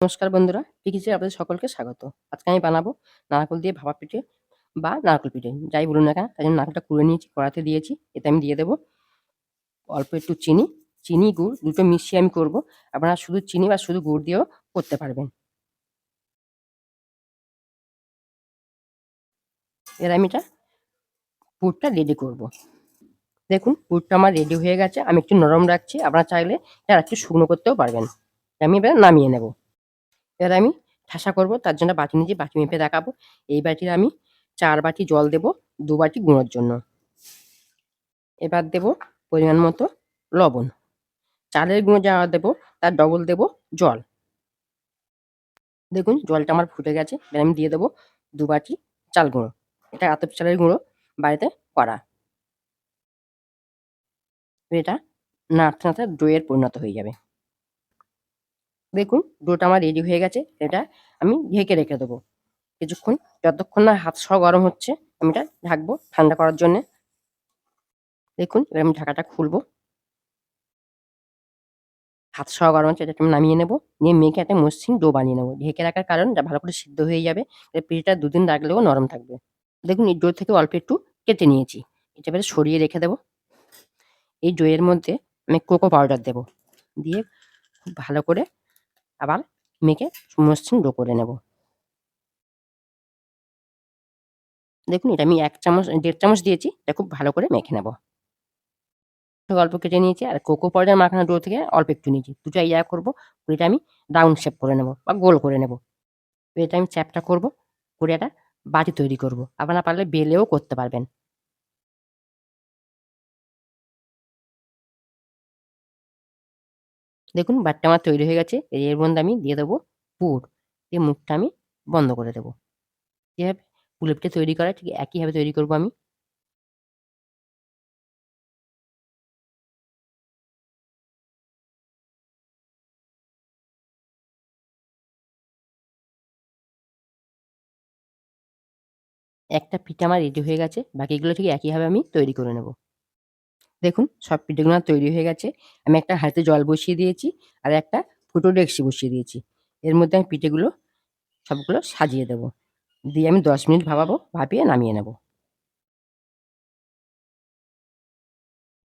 নমস্কার বন্ধুরা পিকিচে আপনাদের সকলকে স্বাগত। আজকে আমি বানাবো নারকেল দিয়ে ভাপা পিঠে বা নারকেল পিঠে। যাই বলুন না কেন তাই জন্য নারকলটা কুড়ে নিয়েছি কড়াতে দিয়েছি, এতে আমি দিয়ে দেবো অল্প একটু চিনি। চিনি, গুড়, দুটো মিশিয়ে আমি করব। আপনারা শুধু চিনি বা শুধু গুড় দিয়েও করতে পারবেন। এর আমি এটা পুরটা রেডি করব। দেখুন, পুরটা আমার রেডি হয়ে গেছে। আমি একটু নরম রাখছি। আপনারা চাইলে এটা একটু শুকনো করতেও পারবেন। আমি এবার নামিয়ে নেব। এবার আমি ঠাসা করব, তার জন্য বাটি নিয়েছি বাটি মেপে দেখাবো। এই বাটির আমি চার বাটি জল দেব, দু বাটি গুঁড়োর জন্য। এবার দেব পরিমাণ মতো লবণ। চালের গুঁড়ো যা দেবো, তার ডবল দেব জল। দেখুন, জলটা আমার ফুটে গেছে। এবার আমি দিয়ে দেবো দু বাটি চাল গুঁড়ো। এটা এত চালের গুঁড়ো বাড়িতে করা। এটা নাড়তে নাড়তে দইয়ের পরিণত হয়ে যাবে। দেখুন ডোটা আমার রেডি হয়ে গেছে, এটা আমি ঢেকে রেখে দেবো। কিছুক্ষণ, যতক্ষণ না হাত সহ গরম হচ্ছে, আমি এটা ঢাকবো ঠান্ডা করার জন্যে। দেখুন, এবার আমি ঢাকাটা খুলবো। হাত সহ গরম হচ্ছে, এটা আমি নামিয়ে নেব। নিয়ে মেখে একটা মসৃণ ডো বানিয়ে নেব। ঢেকে রাখার কারণ, এটা ভালো করে সিদ্ধ হয়ে যাবে। পিঠেটা দুদিন রাখলেও নরম থাকবে। দেখুন, এই ডো থেকে অল্প একটু কেটে নিয়েছি। এটা এবারে সরিয়ে রেখে দেবো। এই ডোয়ের মধ্যে আমি কোকো পাউডার দেবো। দিয়ে খুব ভালো করে আবার মেখে মসৃণ ডো করে নেব। দেখুন, এটা আমি এক চামচ, দেড় চামচ দিয়েছি, এটা খুব ভালো করে মেখে নেব। অল্প কেটে নিয়েছি, আর কোকো পাউডার মাখানো ডো থেকে অল্প একটু নিয়েছি। দুটো ইয়া করব এটা আমি রাউন্ড শেপ করে নেব, বা গোল করে নেব। এটা আমি চ্যাপটা করব, করে একটা বাটি তৈরি করব। আপনারা পারলে বেলেও করতে পারবেন। দেখুন বাটটা আমার তৈরি হয়ে গেছে। এর মধ্যে আমি দিয়ে দেবো পুর। দিয়ে মুখটা আমি বন্ধ করে দেবো। যেভাবে পুলেপটা তৈরি করা ঠিক একইভাবে তৈরি করব আমি। একটা পিঠা আমার রেডি হয়ে গেছে। বাকিগুলো ঠিক একইভাবে আমি তৈরি করে নেব। দেখুন, সব পিঠেগুলো তৈরি হয়ে গেছে। আমি একটা হাতে জল বসিয়ে দিয়েছি আর একটা ফুটো ডেক্সি বসিয়ে দিয়েছি। এর মধ্যে আমি পিঠেগুলো সবগুলো সাজিয়ে দেবো। দিয়ে আমি দশ মিনিট ভাবাবো, ভাপিয়ে নামিয়ে নেব।